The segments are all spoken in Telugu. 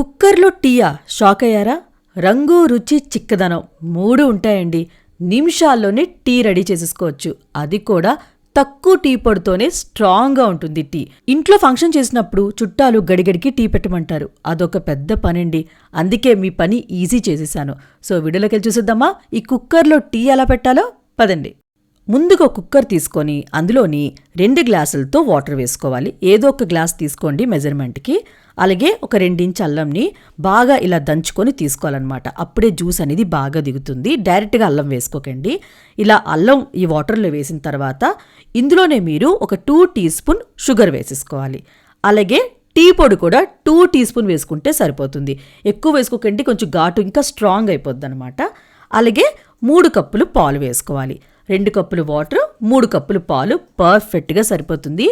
కుక్కర్లో టీయా? షాక్ అయ్యారా? రంగు రుచి చిక్కదనం మూడు ఉంటాయండి. నిమిషాల్లోనే టీ రెడీ చేసేసుకోవచ్చు. అది కూడా తక్కువ టీ పొడితోనే స్ట్రాంగ్గా ఉంటుంది టీ. ఇంట్లో ఫంక్షన్ చేసినప్పుడు చుట్టాలు గడిగడికి టీ పెట్టమంటారు. అదొక పెద్ద పనండి. అందుకే మీ పని ఈజీ చేసేసాను. సో వీడియోలోకి వెళ్ళి చూసేద్దామా? ఈ కుక్కర్లో టీ ఎలా పెట్టాలో? పదండి. ముందుగా కుక్కర్ తీసుకొని అందులోని రెండు గ్లాసులతో వాటర్ వేసుకోవాలి. ఏదో ఒక గ్లాస్ తీసుకోండి మెజర్మెంట్కి. అలాగే ఒక రెండించి అల్లంని బాగా ఇలా దంచుకొని తీసుకోవాలన్నమాట. అప్పుడే జ్యూస్ అనేది బాగా దిగుతుంది. డైరెక్ట్గా అల్లం వేసుకోకండి. ఇలా అల్లం ఈ వాటర్లో వేసిన తర్వాత ఇందులోనే మీరు ఒక టూ టీ స్పూన్ షుగర్ వేసేసుకోవాలి. అలాగే టీ పొడి కూడా టూ టీ స్పూన్ వేసుకుంటే సరిపోతుంది. ఎక్కువ వేసుకోకండి. కొంచెం ఘాటు ఇంకా స్ట్రాంగ్ అయిపోద్ది అనమాట అలాగే మూడు కప్పులు పాలు వేసుకోవాలి. రెండు కప్పులు వాటర్ మూడు కప్పులు పాలు పర్ఫెక్ట్గా సరిపోతుంది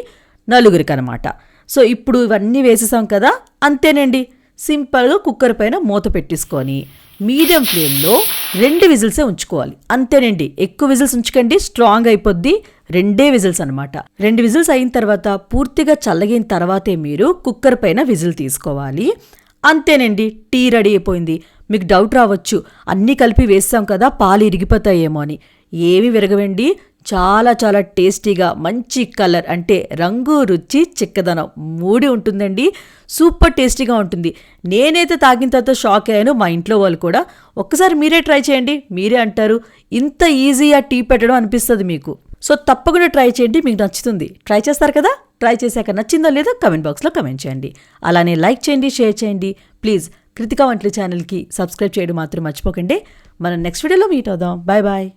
నలుగురికి అనమాట సో ఇప్పుడు ఇవన్నీ వేసేసాం కదా అంతేనండి. సింపుల్గా కుక్కర్ పైన మూత పెట్టేసుకొని మీడియం ఫ్లేమ్లో రెండు విజిల్సే ఉంచుకోవాలి. అంతేనండి. ఎక్కువ విజిల్స్ ఉంచకండి స్ట్రాంగ్ అయిపోద్ది రెండే విజిల్స్ అనమాట. రెండు విజిల్స్ అయిన తర్వాత పూర్తిగా చల్లగిన తర్వాతే మీరు కుక్కర్ పైన విజిల్ తీసుకోవాలి. అంతేనండి. టీ రెడీ అయిపోయింది. మీకు డౌట్ రావచ్చు అన్నీ కలిపి వేస్తాం కదా పాలు ఇరిగిపోతాయేమో అని. ఏమి విరగవండి? చాలా చాలా టేస్టీగా మంచి కలర్ అంటే రంగు రుచి చిక్కదనం మూడి ఉంటుందండి. సూపర్ టేస్టీగా ఉంటుంది. నేనైతే తాగిన తర్వాత షాక్ అయ్యాను. మా ఇంట్లో వాళ్ళు కూడా ఒక్కసారి మీరే ట్రై చేయండి. మీరే అంటారు. ఇంత ఈజీగా టీ పెట్టడం అనిపిస్తుంది మీకు. సో తప్పకుండా ట్రై చేయండి. మీకు నచ్చుతుంది. ట్రై చేస్తారు కదా? ట్రై చేశాక నచ్చిందో లేదో కమెంట్ బాక్స్లో కమెంట్ చేయండి. అలానే లైక్ చేయండి షేర్ చేయండి. ప్లీజ్ కృతికా వంటల ఛానల్కి సబ్స్క్రైబ్ చేయడం మాత్రం మర్చిపోకండి. మనం నెక్స్ట్ వీడియోలో మీట్ అవుదాం. Bye bye.